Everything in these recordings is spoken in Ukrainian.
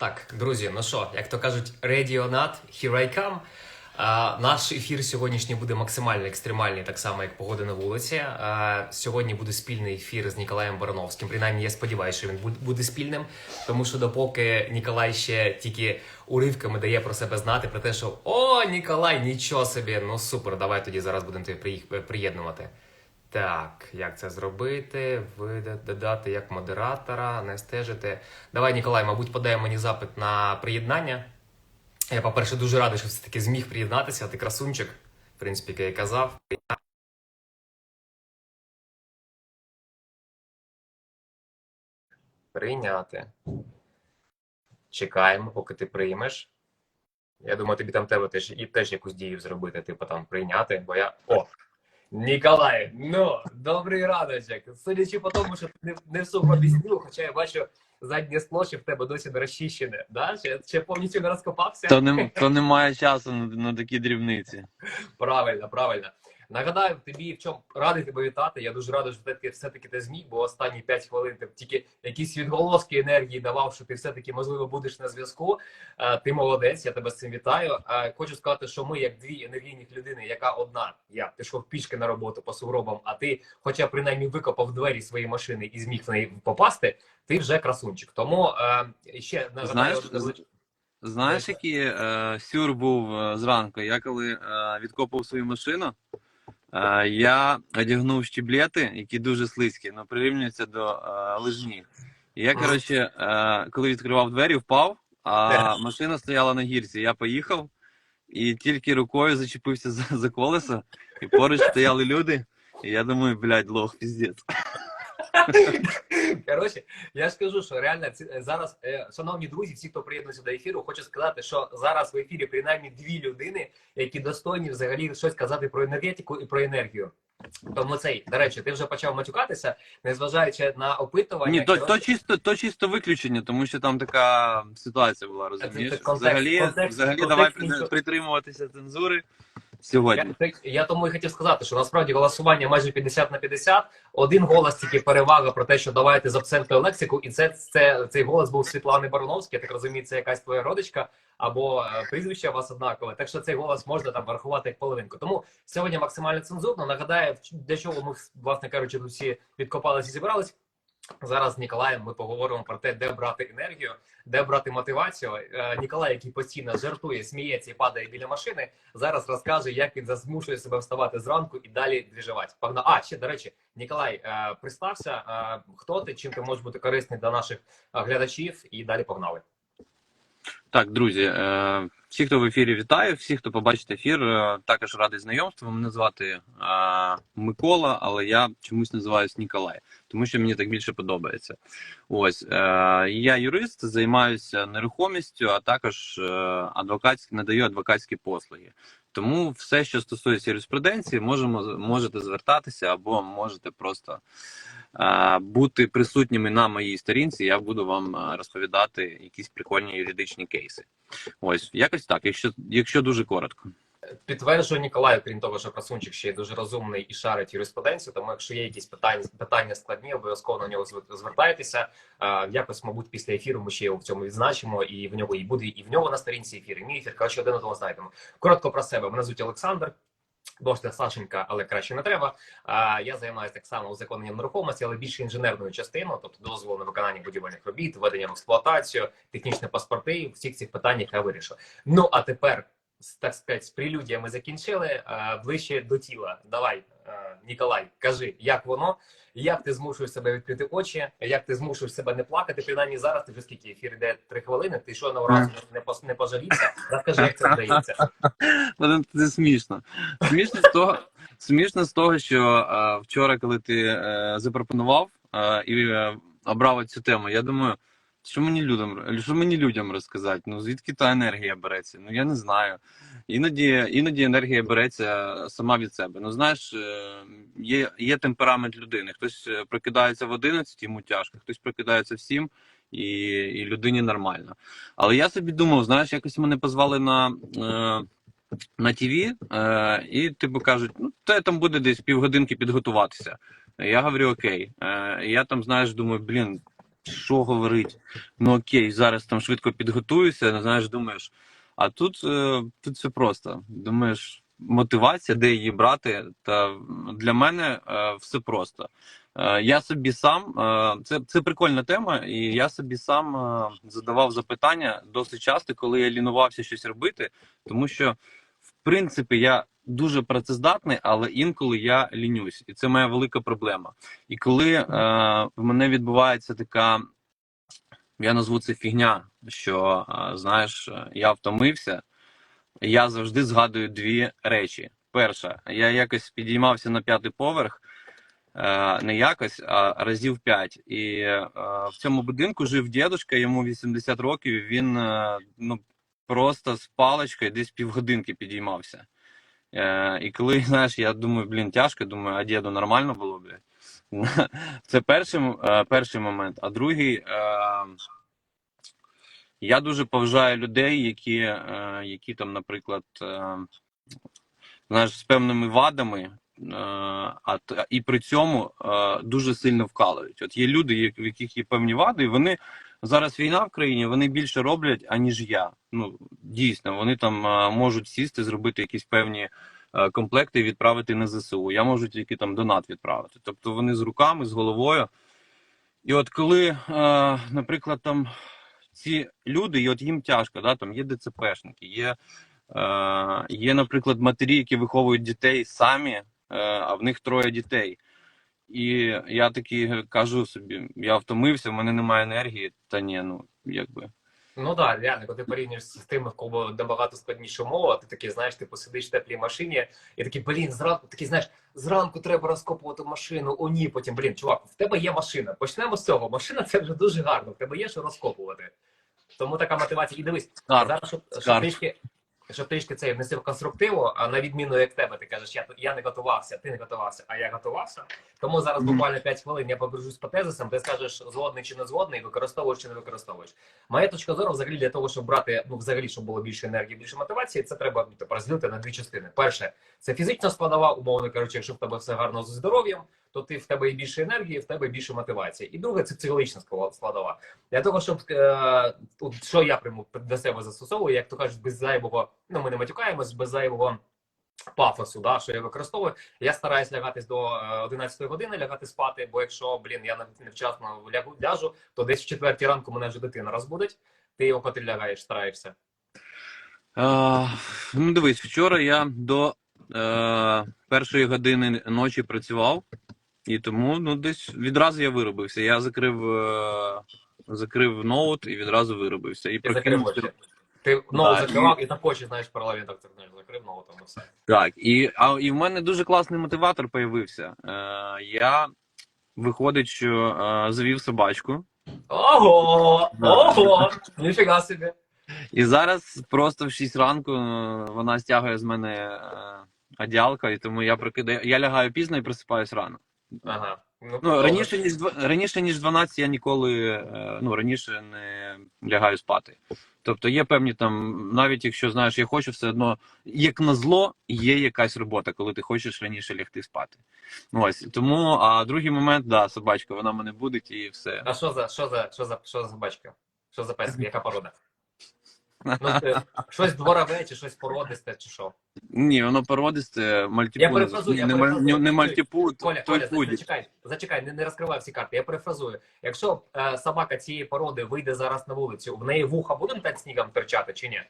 Так, друзі, ну що, як то кажуть, ready or here I come. А, наш ефір сьогоднішній буде максимально екстремальний, так само як погода на вулиці. А, сьогодні буде спільний ефір з Ніколаєм Барановським. Принаймні, я сподіваюся, що він буде, спільним, тому що допоки Ніколай ще тільки уривками дає про себе знати, про те, що о, Ніколай, нічого собі, ну супер, давай тоді зараз будемо тебе приєднувати. Так, як це зробити? Ви додати як модератора, не стежити. Давай, Ніколай, мабуть, подай мені запит на приєднання. Я, по-перше, дуже радий, що все-таки зміг приєднатися. Ти красунчик, в принципі, як я казав. Прийняти. Чекаємо, поки ти приймеш. Я думаю, тобі там тебе теж і теж якусь дію зробити, типу там прийняти, бо я. О! Ніколай, ну, добрий раночок. Судячи по тому, що ти не, не в сухо пісню, хоча я бачу заднє скло ще в тебе досі не розчищене. Да? Ще, ще повністю не розкопався. То, не, то немає часу на, на такі дрібниці. Правильно, правильно. Нагадаю тобі, в чому радий тебе вітати. Я дуже радий, що ти все-таки ти зміг, бо останні 5 хвилин ти тільки якісь відголоски енергії давав, що ти все-таки можливо будеш на зв'язку. Е, Ти молодець, я тебе з цим вітаю. Е, Хочу сказати, що ми, як дві енергійних людини, яка одна, я пішов пішки на роботу по сугробам, а ти, хоча принаймні викопав двері своєї машини і зміг в неї попасти, ти вже красунчик. Тому е, ще нагадаю, Знаєш, знаєш, який е, сюр був е, зранку? Я коли е, відкопав свою машину, я одягнув щеблети, які дуже слизькі, але прирівнюються до е, лижні. І я, коротше, е, коли відкривав двері, впав, а машина стояла на гірці. Я поїхав і тільки рукою зачепився за, за колесо, і поруч стояли люди. І я думаю, блядь, лох, піздець. Коротше, я ж кажу, що реально зараз, е, шановні друзі, всі, хто приєднується до ефіру, хочу сказати, що зараз в ефірі принаймні дві людини, які достойні взагалі щось казати про енергетику і про енергію. Тому цей, до речі, ти вже почав матюкатися, незважаючи на опитування. Ні, то, то чисто, то чисто виключення, тому що там така ситуація була, розумієш? це контекст- взагалі, контекст- взагалі контекст давай іншого. притримуватися цензури сьогодні. Я, я тому і хотів сказати, що насправді голосування майже 50 на 50. Один голос тільки перевага про те, що давайте запцентую лексику, і це, це цей голос був Світлани Барановський. Я так розумію, це якась твоя родичка або е, прізвище у вас однакове. Так що цей голос можна там врахувати як половинку. Тому сьогодні максимально цензурно. Нагадаю, для чого ми власне кажучи, всі відкопалися і зібрались. Зараз з Ніколаєм ми поговоримо про те, де брати енергію, де брати мотивацію. Е, Ніколай, який постійно жартує, сміється і падає біля машини, зараз розкаже, як він змушує себе вставати зранку і далі двіжувати. Погна, А ще до речі, Ніколай, пристався. представся, е, хто ти, чим ти можеш бути корисний для наших е, глядачів, і далі погнали. Так, друзі, е, всі, хто в ефірі, вітаю, всі, хто побачить ефір, е, також радий знайомству. Мене звати е, Микола, але я чомусь називаюсь Ніколай, тому що мені так більше подобається. Ось я юрист, займаюся нерухомістю, а також адвокатські надаю адвокатські послуги. Тому все, що стосується юриспруденції, можемо можете звертатися або можете просто бути присутніми на моїй сторінці. Я буду вам розповідати якісь прикольні юридичні кейси. Ось якось так, якщо, якщо дуже коротко. Підтверджую Ніколаю, крім того, що красунчик ще й дуже розумний і шарить юриспруденцію. Тому, якщо є якісь питання, питання складні, обов'язково на нього звертайтеся. Якось, мабуть, після ефіру ми ще його в цьому відзначимо, і в нього і буде, і в нього на сторінці ефір, і мій ефір. Коротше, один одного знайдемо. Коротко про себе. Мене звуть Олександр. Можете Сашенька, але краще не треба. А я займаюся так само узаконенням нерухомості, але більше інженерною частиною, тобто дозволу на виконання будівельних робіт, введення в експлуатацію, технічні паспорти. Всіх цих питаннях я вирішу. Ну а тепер, так сказати, з прелюдіями закінчили. Ближче до тіла. Давай, Ніколай, кажи, як воно, як ти змушуєш себе відкрити очі, як ти змушуєш себе не плакати. Принаймні зараз ти вже скільки ефір йде три хвилини. Ти що на разу не пос- не пожалівся? Розкажи, як це вдається. Це смішно. Смішно з того, смішно з того, що е, вчора, коли ти е, запропонував е, і е, обрав цю тему, я думаю, що мені людям, що мені людям розказати? Ну звідки та енергія береться? Ну я не знаю. Іноді, іноді енергія береться сама від себе. Ну знаєш, е, є, є темперамент людини. Хтось е, прокидається в 11, йому тяжко, хтось прокидається в 7, і, і людині нормально. Але я собі думав, знаєш, якось мене позвали на. Е, на ТВ, е, і типу кажуть, ну те там буде десь півгодинки підготуватися. Я говорю, окей. Я там, знаєш, думаю, блін, що говорить? Ну окей, зараз там швидко підготуюся, ну, знаєш, думаєш. А тут, е, тут все просто. Думаєш, мотивація, де її брати. Та для мене е, все просто. Е, Я собі сам, це, це прикольна тема, і я собі сам задавав запитання досить часто, коли я лінувався щось робити, тому що, в принципі, я дуже працездатний, але інколи я лінюсь, і це моя велика проблема. І коли е, в мене відбувається така, я назву це фігня, що е, знаєш, я втомився, я завжди згадую дві речі. Перша, я якось підіймався на п'ятий поверх. Е, Не якось, а разів п'ять. І е, в цьому будинку жив дідушка, йому 80 років. Він е, ну просто з паличкою десь півгодинки підіймався. Е, І коли знаєш, я думаю, блін, тяжко, думаю, а діду нормально було, блядь. Це перший, е, перший момент. А другий, е, я дуже поважаю людей, які, е, які там, наприклад, е, знаєш, з певними вадами, е, а і при цьому е, дуже сильно вкалують. От є люди, в яких є певні вади, і вони зараз війна в країні, вони більше роблять, аніж я. Ну дійсно, вони там можуть сісти, зробити якісь певні е, комплекти і відправити на ЗСУ. Я можу тільки там донат відправити. Тобто вони з руками, з головою. І от коли, е, наприклад, там ці люди, і от їм тяжко, да, там є ДЦПшники, є, е, є, наприклад, матері, які виховують дітей самі, а в них троє дітей. І я такий кажу собі: я втомився, в мене немає енергії, та ні, ну якби. Ну да, реально, коли ти порівнюєш з тими, в кого набагато складніша мова, ти такий, знаєш, ти посидиш в теплій машині, і такий, блін, зранку такий, знаєш, зранку треба розкопувати машину. О, ні, потім, блін, чувак, в тебе є машина. Почнемо з цього. Машина це вже дуже гарно. В тебе є що розкопувати. Тому така мотивація. І дивись, Скарб. зараз, щоб, щоб трішки. Щоб трішки це внести в конструктиву, а на відміну як тебе, ти кажеш, я, я не готувався, ти не готувався, а я готувався. Тому зараз буквально 5 хвилин я побережусь по тезисам, ти скажеш згодний чи не згодний, використовуєш чи не використовуєш. Моя точка зору, взагалі, для того, щоб брати, ну взагалі, щоб було більше енергії, більше мотивації, це треба ну, типу, розділити на дві частини. Перше, це фізична складова, умовно кажучи, якщо в тебе все гарно зі здоров'ям, то ти в тебе і більше енергії, в тебе більше мотивації. І друге, це психологічна склад- складова. Для того, щоб е, от, що я прийму для себе застосовую, як то кажуть, без зайвого, ну ми не матюкаємось, без зайвого. Пафосу, да, що я використовую. Я стараюсь лягатись до е, 11 години, лягати спати, бо якщо, блін, я не- невчасно лягу, ляжу, то десь в четвертій ранку мене вже дитина розбудить. Ти його коли лягаєш, стараєшся. А, ну, дивись, вчора я до е, першої години ночі працював, і тому ну, десь відразу я виробився. Я закрив, е, закрив ноут і відразу виробився. І Ти закрив прокинувся. очі. Ти ногу Да, закривав і так очі, знаєш, паралельно так так, знаєш, закрив ногу там і все. Так, і, а, і в мене дуже класний мотиватор появився. Е, я виходить, що е, завів собачку. Ого! Ого! Ніфіга собі. І зараз просто в 6 ранку е, вона стягує з мене е, одялка, і тому я прокидаю. Я лягаю пізно і просипаюсь рано. Ага. Ну, добре. раніше, ніж раніше, ніж 12 я ніколи е, ну, раніше не лягаю спати. Тобто є певні там, навіть якщо знаєш, я хочу все одно, як на зло, є якась робота, коли ти хочеш раніше лягти спати. Ось тому, а другий момент, да, собачка, вона мене будить і все. А що за що за що за що за собачка? Що за песик? Яка порода? Ну, ти- щось дворове, чи щось породисте, чи що? Ні, воно породисте, мальтіпу. Я перефразую, я не, перефразую. не, не мальтіпу, Коля, той Коля, пуді. зачекай, зачекай, не, не розкривай всі карти. Я перефразую. Якщо е, собака цієї породи вийде зараз на вулицю, в неї вуха будуть так снігом торчати чи ні?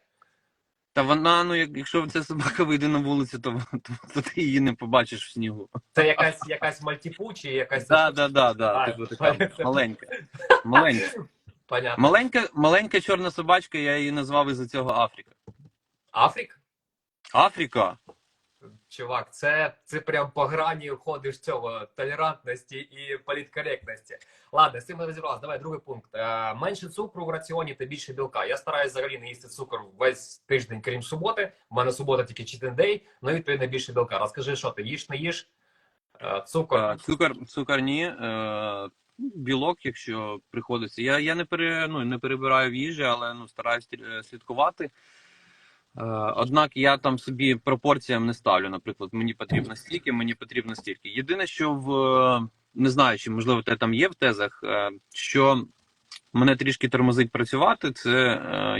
Та вона, ну як- якщо ця собака вийде на вулицю, то, то, то ти її не побачиш в снігу. Це якась якась мальтіпу чи якась Так, так, так, А, типу така маленька. Маленька. Понятно. Маленька, маленька чорна собачка, я її назвав із-за цього Африка. Африк? Африка? Чувак, це, це прям по грані ходиш цього толерантності і політкоректності. Ладно, з цим ми розібралися. Давай другий пункт. Е, менше цукру в раціоні та більше білка. Я стараюсь взагалі не їсти цукор весь тиждень, крім суботи. У мене субота тільки cheat day, ну відповідно більше білка. Розкажи, що ти їш, не їш? Е, цукор. Е, Цукор, цукор ні. Білок, якщо приходиться. Я, я не, пере, ну, не перебираю в їжі, але ну, стараюсь е, слідкувати. Е, Однак я там собі пропорціям не ставлю. Наприклад, мені потрібно стільки, мені потрібно стільки. Єдине, що в не знаю, чи можливо те там є в тезах, е, що мене трішки тормозить працювати, це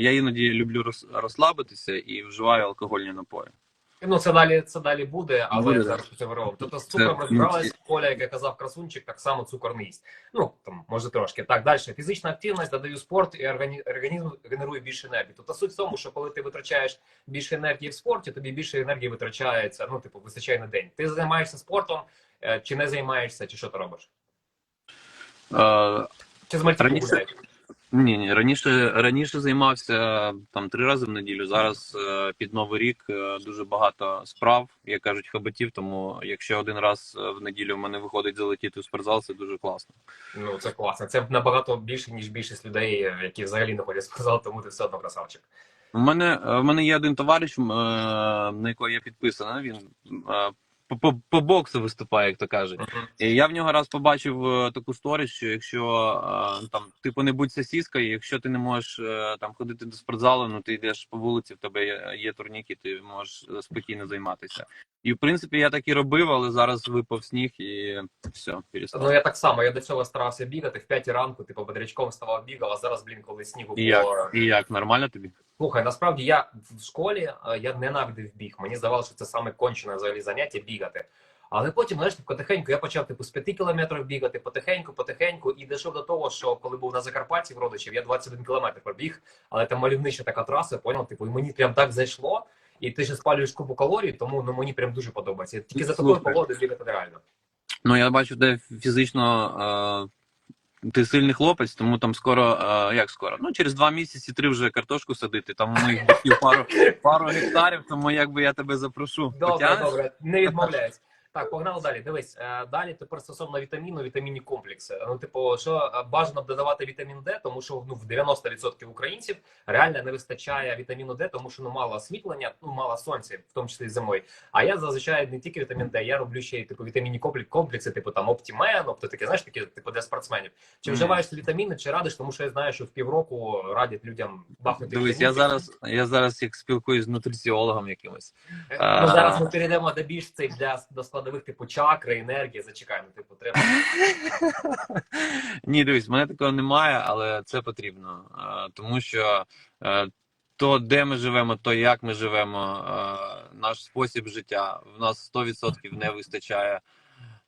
я іноді люблю розслабитися і вживаю алкогольні напої. Ну, це далі, це далі буде, але Буде, зараз це виробимо. Тобто з цукром розбиралась, Коля, як я казав, красунчик, так само цукор не їсть. Ну, там, може трошки. Так, далі. Фізична активність, додаю спорт, і організм генерує більше енергії. Тобто суть в тому, що коли ти витрачаєш більше енергії в спорті, тобі більше енергії витрачається, ну, типу, вистачає на день. Ти займаєшся спортом, е, чи не займаєшся, чи що ти робиш? Е, Чи з мальтіпу Раніше- гуляєш? Ні, ні, раніше раніше займався там три рази в неділю. Зараз е, під новий рік е, дуже багато справ, як кажуть, хабатів. Тому якщо один раз е, в неділю в мене виходить залетіти у спортзал, це дуже класно. Ну, це класно. Це набагато більше, ніж більшість людей, які взагалі не ходять в спортзал, тому ти все одно красавчик. У мене в мене є один товариш, на якого я підписаний. Він по, по, по боксу виступає, як то кажуть. І я в нього раз побачив е, таку сторіс, що якщо е, там типу не будь сосіскою, якщо ти не можеш е, там ходити до спортзалу, ну ти йдеш по вулиці, в тебе є, турніки, ти можеш спокійно займатися. І в принципі я так і робив, але зараз випав сніг і все, перестав. Ну я так само. Я до цього старався бігати в п'ятій ранку, типу бодрячком вставав, бігав, а зараз, блін, коли снігу І як? І як нормально тобі? Слухай, насправді я в школі е, я ненавидив біг. Мені здавалося, що це саме кончене взагалі заняття бігати. Але потім, знаєш, потихеньку я почав типу з 5 кілометрів бігати, потихеньку, потихеньку, і дійшов до того, що коли був на Закарпатті в родичів, я 21 кілометр пробіг, але там мальовнича така траса, поняв, типу, і мені прям так зайшло. І ти ще спалюєш купу калорій, тому ну мені прям дуже подобається. Тільки за такою погодою бігати реально. Ну я бачу, де фізично. Е... Ти сильний хлопець, тому там скоро, е, як скоро? Ну, через два місяці три вже картошку садити. Там у моїх батьків пару, пару гектарів, тому якби я тебе запрошу. Добре, Потягнеш? добре, не відмовляюсь. Так, погнали далі. Дивись, е, далі тепер стосовно вітаміну, вітамінні комплекси. Ну, типу, що е, бажано додавати вітамін Д, тому що ну в 90% українців реально не вистачає вітаміну Д, тому що ну мало освітлення, ну мало сонця, в тому числі і зимою. А я зазвичай не тільки вітамін Д, я роблю ще й типу вітамінні комплекси, типу там Оптімен, тобто таке, знаєш, такі типу для спортсменів. Чи вживаєш вітаміни, чи радиш, тому що я знаю, що в півроку радять людям бахнути. Дивись, я зараз, я зараз як спілкуюсь з нутриціологом якимось. Ну, зараз ми перейдемо до більш цих для до складових типу чакри, енергії. Зачекаємо, типу, треба. Ні, дивись, мене такого немає, але це потрібно. Тому що е, то, де ми живемо, то як ми живемо, е, наш спосіб життя, в нас 100% не вистачає,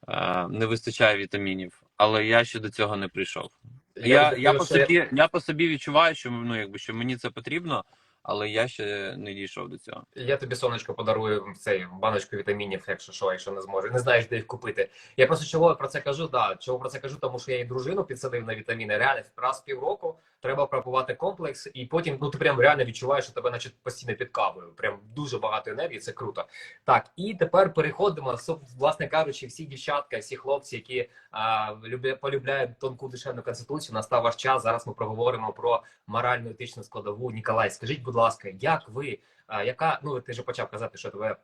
е, не вистачає вітамінів. Але я ще до цього не прийшов. Я, розумію, я, по я- собі, я по собі відчуваю, що ну якби що мені це потрібно, але я ще не дійшов до цього. Я тобі сонечко подарую цей баночку вітамінів, якщо що, якщо не зможеш. Не знаєш, де їх купити. Я просто чого про це кажу? Да, чого про це кажу, тому що я і дружину підсадив на вітаміни. Реально, раз в півроку треба пропувати комплекс, і потім ну ти прям реально відчуваєш, що тебе наче постійно підкавою. Прям дуже багато енергії, це круто. Так, і тепер переходимо. Власне кажучи, всі дівчатка, всі хлопці, які а, любля, полюбляють тонку душевну конституцію, настав ваш час. Зараз ми проговоримо про моральну етичну складову. Ніколай, скажіть, будь ласка, як ви, яка ну ти вже почав казати, що тебе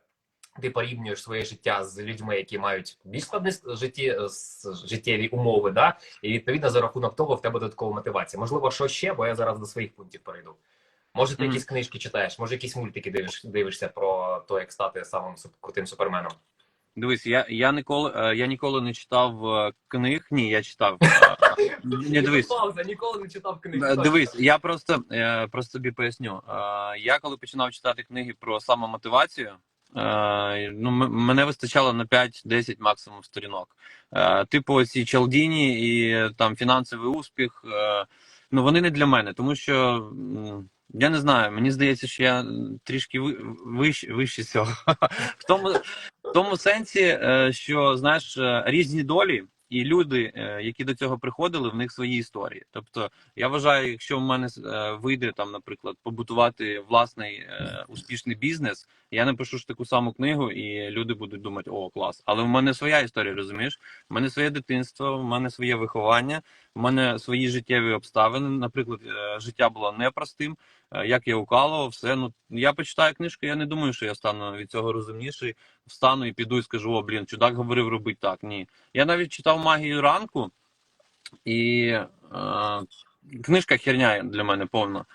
ти порівнюєш своє життя з людьми, які мають більш складні житті, життєві умови, да? і відповідно за рахунок того в тебе додаткова мотивація. Можливо, що ще, бо я зараз до своїх пунктів перейду. Може, ти Мгм. якісь книжки читаєш, може, якісь мультики дивиш, дивишся про те, як стати самим крутим суперменом. Дивись, я, я ніколи е, я ніколи не читав е, книг. Ні, я читав. Е, Ні, дивись. Пауза, ніколи не читав книг. Дивись, я просто, просто тобі поясню. Я коли починав читати книги про самомотивацію, ну, мене вистачало на 5-10 максимум сторінок. Типу, ці Чалдіні і там фінансовий успіх. Ну, вони не для мене, тому що я не знаю, мені здається, що я трішки ви- вище, вище цього. В тому, в тому сенсі, що знаєш, е, різні долі. І люди, е, які до цього приходили, в них свої історії. Тобто, я вважаю, якщо в мене е, вийде там, наприклад, побутувати власний е, успішний бізнес, я напишу ж таку саму книгу, і люди будуть думати, о, клас. Але в мене своя історія, розумієш? В мене своє дитинство, в мене своє виховання, в мене свої життєві обставини. Наприклад, е, життя було непростим. е, Як я укалував, все. Ну я почитаю книжку, я не думаю, що я стану від цього розумніший. Встану і піду і скажу: о, блін, чудак говорив робити так. Ні. Я навіть читав магію ранку, і е, книжка херня для мене повна.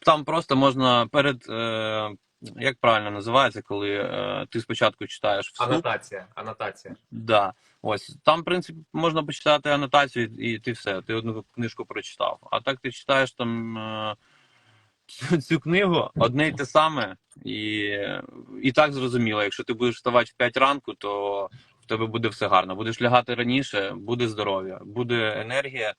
Там просто можна перед. Е, як правильно називається, коли е, ти спочатку читаєш вслух? Анотація, анотація. Да. Ось там, в принципі, можна почитати анотацію, і ти все, ти одну книжку прочитав. А так ти читаєш там е, цю, книгу, одне й те саме, і, і так зрозуміло, якщо ти будеш вставати в 5 ранку, то в тебе буде все гарно. Будеш лягати раніше, буде здоров'я, буде енергія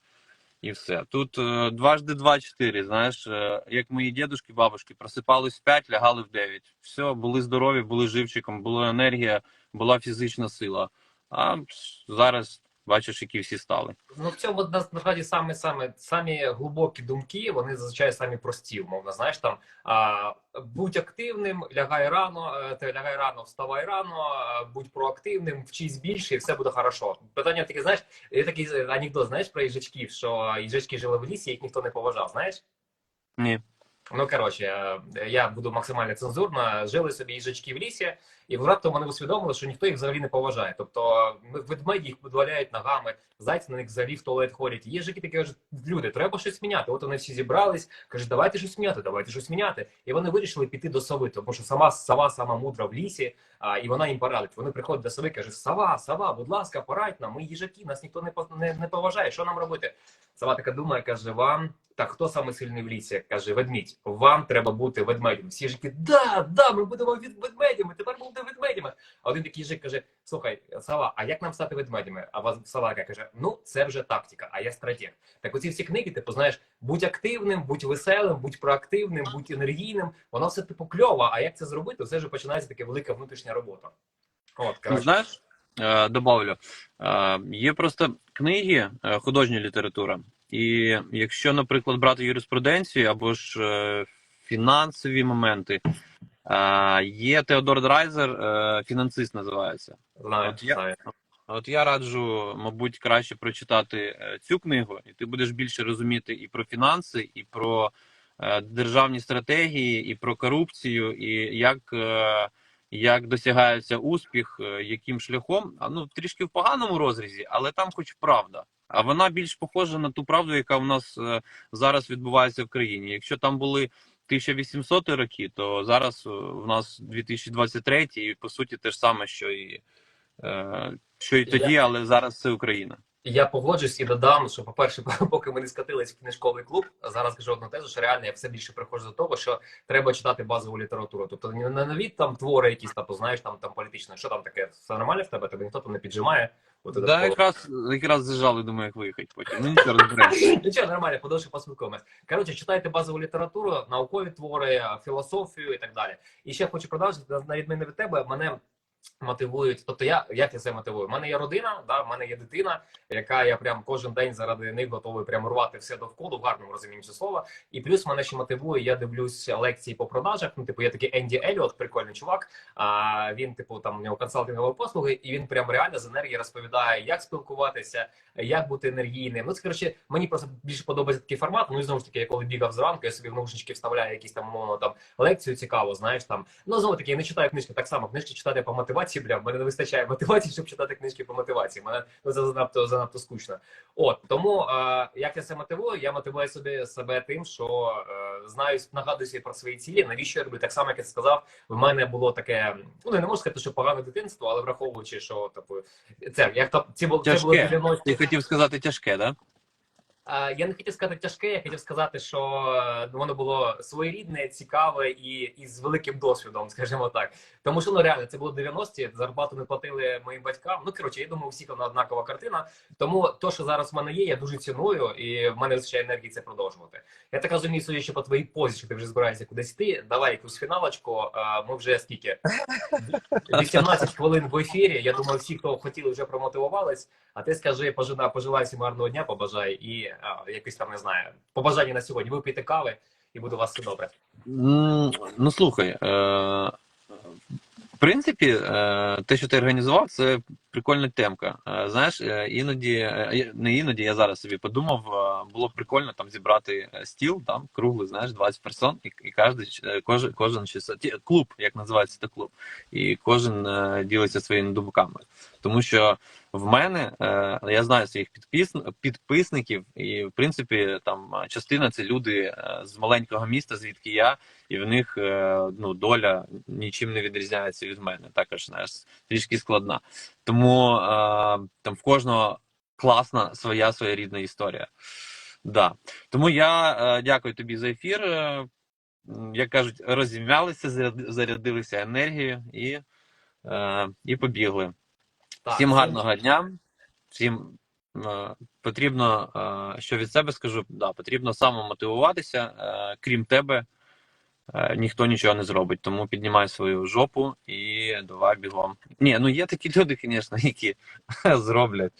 і все. Тут е, дважди два чотири. Знаєш, е, як мої дідушки, бабушки просипались в 5, лягали в 9. Все, були здорові, були живчиком, була енергія, була фізична сила. А зараз бачиш, які всі стали. Ну в цьому на- насправді саме саме самі глибокі думки, вони зазвичай самі прості, умовно. Знаєш, там а, будь активним, лягай рано, е, ти лягай рано, вставай рано, будь проактивним, вчись більше, і все буде хорошо. Питання таке, знаєш, є такий е, анекдот, знаєш про їжачків, що їжачки жили в лісі, їх ніхто не поважав. Знаєш? Ні. Ну коротше, е, я буду максимально цензурно. Жили собі їжачки в лісі, і раптом вони усвідомили, що ніхто їх взагалі не поважає. Тобто ведмеді їх видваляють ногами, зайці на них взагалі в туалет ходять. Є Їжаки такі кажуть, люди, треба щось міняти. От вони всі зібрались, кажуть, давайте щось міняти, давайте щось міняти. І вони вирішили піти до сови, тому що сама сова сама мудра в лісі, а, і вона їм порадить. Вони приходять до сови, кажуть, сова, сова, будь ласка, порадь нам, ми їжаки, нас ніхто не, не, не поважає. Що нам робити? Сова така думає, каже, вам. Так, хто саме сильний в лісі? каже ведмідь. Вам треба бути ведмедем. Всі жики, да, да, ми будемо від ведмедями. Тепер ми будемо ведмедями. А один такий жик каже: Слухай, сова, а як нам стати ведмедями? А вас сова каже: Ну, це вже тактика, а я стратег. Так оці всі книги, типу, знаєш, будь активним, будь веселим, будь проактивним, будь енергійним. Воно все типу кльово. А як це зробити? Все ж починається така велика внутрішня робота. От, Ну, знаєш, е, добавлю, е, є просто книги, е, художня література. І якщо, наприклад, брати юриспруденцію або ж фінансові моменти, є Теодор Драйзер, е, фінансист називається. Знаю, От я- знаю. От я раджу, мабуть, краще прочитати е, цю книгу, і ти будеш більше розуміти і про фінанси, і про е, державні стратегії, і про корупцію, і як, е, як досягається успіх, яким шляхом. А ну трішки в поганому розрізі, але там хоч правда. А вона більш похожа на ту правду, яка в нас зараз відбувається в країні. Якщо там були 1800 роки, то зараз е, в нас 2023, і по суті те ж саме, що і. Е, що й тоді, але зараз це Україна. Я погоджусь і додам, що, по-перше, поки ми не скатились в книжковий клуб, зараз кажу одну тезу, що реально я все більше приходжу до того, що треба читати базову літературу. Тобто не нові там твори, якісь там, знаєш, там там політичне. Що там таке? Все нормально в тебе? Тебе ніхто там не піджимає. От Да, такого. якраз якраз зажали, думаю, як виїхати потім. Ну нічого розберемося. Нічого, нормально, подовше поспілкуємось. Коротше, читайте базову літературу, наукові твори, філософію і так далі. І ще хочу продовжити, на відміну від тебе, мене мотивують. Тобто, я як я це мотивую? У мене є родина, да, в мене є дитина, яка я прям кожен день заради них готовий прям рвати все довкола в гарному розумінні слова. І плюс мене ще мотивує, я дивлюсь лекції по продажах. Ну, типу, є такий Енді Еліот, прикольний чувак. А він, типу, там у нього консалтингові послуги, і він прям реально з енергії розповідає, як спілкуватися, як бути енергійним. Ну, це коротше, мені просто більше подобається такий формат. Ну і знову ж таки, я коли бігав зранку, я собі в наушнички вставляю якісь там умовно там лекцію цікаво, знаєш там. Ну знову таки, я не читаю книжки так само. Книжки читати по мотивації, бля, в мене не вистачає мотивації, щоб читати книжки по мотивації. Мене ну, це занадто занадто скучно. От тому е, як я це мотивую, я мотивую собі себе тим, що е, знаю, нагадую собі про свої цілі. Навіщо я роблю? Так само, як я сказав, в мене було таке. Ну не можу сказати, що погане дитинство, але враховуючи, що типу, це як то ці було це було Тяжке. 90 Ти хотів сказати тяжке, да? Я не хотів сказати тяжке, я хотів сказати, що е, воно було своєрідне, цікаве і, і з великим досвідом, скажімо так. Тому що ну реально це було 90-ті, зарплату не платили моїм батькам. Ну коротше, я думаю, у всіх вона однакова картина. Тому то, що зараз в мене є, я дуже ціную, і в мене вистачає енергії це продовжувати. Я так розумію, судячи по твоїй позі, що ти вже збираєшся кудись йти. Давай якусь фіналочку. Ми вже скільки 18 хвилин в ефірі. Я думаю, всі, хто хотіли, вже промотивувались. А ти скажи, пожина, пожелай всім гарного дня, побажай і а, якось там не знаю, побажання на сьогодні. Випийте кави, і буде у вас все добре. Ну слухай, е, в принципі, е, те, що ти організував, це прикольна темка. Е, Знаєш, е, іноді, е, не іноді, я зараз собі подумав, е, було б прикольно там зібрати е, стіл, там круглий, знаєш, 20 персон, і, і кожен, е, кожен, кожен клуб, як називається це клуб, і кожен е, ділиться своїми думками. Тому що в мене е, я знаю своїх підпис... підписників, і в принципі там е, частина це люди е, з маленького міста, звідки я, і в них ну, доля нічим не відрізняється від мене. Також знаєш, трішки складна. Тому там в кожного класна своя своєрідна історія. Да. Тому я дякую тобі за ефір. Як кажуть, розім'ялися, заряд- зарядилися енергією і, і побігли. Так, Всім це- гарного дня. Всім е, потрібно, е, що від себе скажу, да, потрібно самомотивуватися. Е, крім тебе, е, ніхто нічого не зробить. Тому піднімай свою жопу і давай бігом. Ні, ну є такі люди, звісно, які зроблять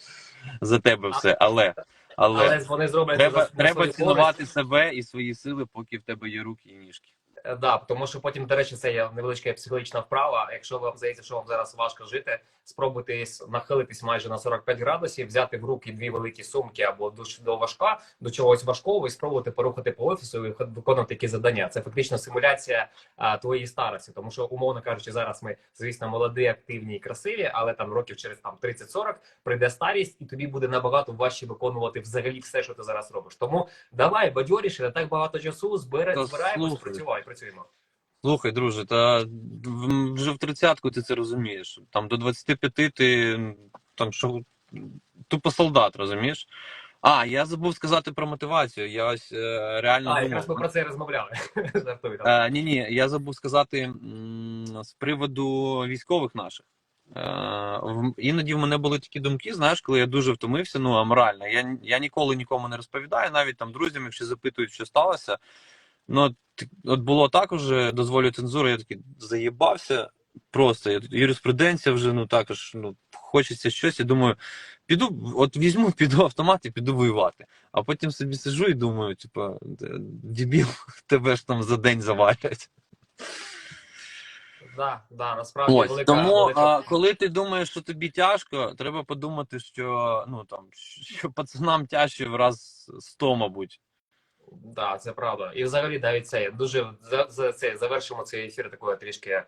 за тебе все, але. Але, Але вони зроблять треба, за- на треба свою цінувати себе і свої сили, поки в тебе є руки і ніжки. Е, Да, тому що потім, до речі, це є невеличка психологічна вправа. Якщо вам здається, що вам зараз важко жити, спробуйте нахилитись майже на 45 градусів, взяти в руки дві великі сумки або до, до важка, до чогось важкого, і спробувати порухати по офісу і виконувати такі завдання. Це фактично симуляція а, твоєї старості, тому що, умовно кажучи, зараз ми, звісно, молоді, активні і красиві, але там років через там 30-40 прийде старість, і тобі буде набагато важче виконувати взагалі все, що ти зараз робиш. Тому давай бадьоріше, не так багато часу, збере, Та збираємось, працювай, працюємо. Слухай, друже, та вже в тридцятку ти це розумієш. Там до 25 ти там що тупо солдат, розумієш? А, я забув сказати про мотивацію. Я ось е, реально А, думав. якраз ми про це і розмовляли. Е, ні, ні, я забув сказати м, з приводу військових наших. Е, в- іноді в мене були такі думки, знаєш, коли я дуже втомився, ну аморально. Я, я ніколи нікому не розповідаю, навіть там друзям, якщо запитують, що сталося. Ну, от, от було так уже, дозволю цензуру, я такий заїбався. Просто юриспруденція вже ну також ну, хочеться щось. Я думаю, піду, от візьму, піду автомат і піду воювати. А потім собі сижу і думаю, типа, дебіл, тебе ж там за день завалять. Да, да, насправді Ось велика, тому, велика... а, коли ти думаєш, що тобі тяжко, треба подумати, що ну там що пацанам тяжче в раз сто, мабуть. Да, це правда. І взагалі навіть це дуже за, за це завершимо цей ефір такою трішки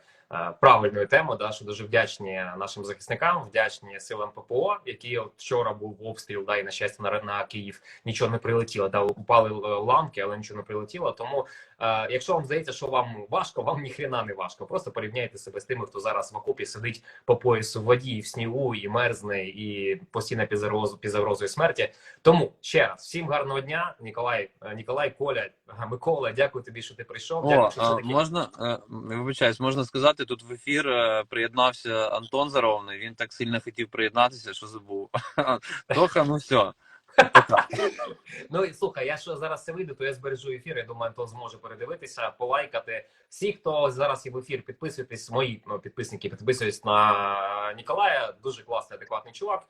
правильною темою. Да, що дуже вдячні нашим захисникам, вдячні силам ППО, які от вчора був обстріл, да, і на щастя на, на Київ нічого не прилетіло. Да, упали е, ламки, але нічого не прилетіло. Тому, е, якщо вам здається, що вам важко, вам ніхрена не важко. Просто порівняйте себе з тими, хто зараз в окопі сидить по поясу в воді, і в снігу, і мерзне, і постійно під загрозою, загрозою смерті. Тому ще раз всім гарного дня, Ніколай, е, Ніколай, Коля, Микола. Дякую тобі, що ти прийшов. О, Дякую, що а, можна е, вибачаюсь, можна сказати, тут в ефір е, приєднався Антон Заровний. Він так сильно хотів приєднатися, що забув. Тоха, ну все. Ну і слухай, я що зараз це вийду, то я збережу ефір. Я думаю, Антон зможе передивитися, полайкати. Всі, хто зараз є в ефір, підписуйтесь. Мої ну, підписники підписуйтесь на Ніколая. Дуже класний, адекватний чувак.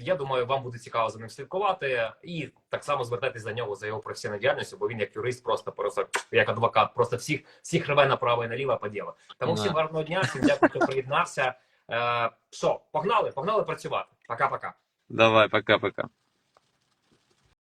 Я думаю, вам буде цікаво за ним слідкувати, і так само звертайтесь за нього за його професійну діяльністю, бо він як юрист, просто просто як адвокат, просто всіх всіх рве направо і наліво по ділу. Тому всім гарного дня, всім дякую, хто приєднався. Е, що, погнали, погнали працювати. Пока-пока. Давай, пока-пока.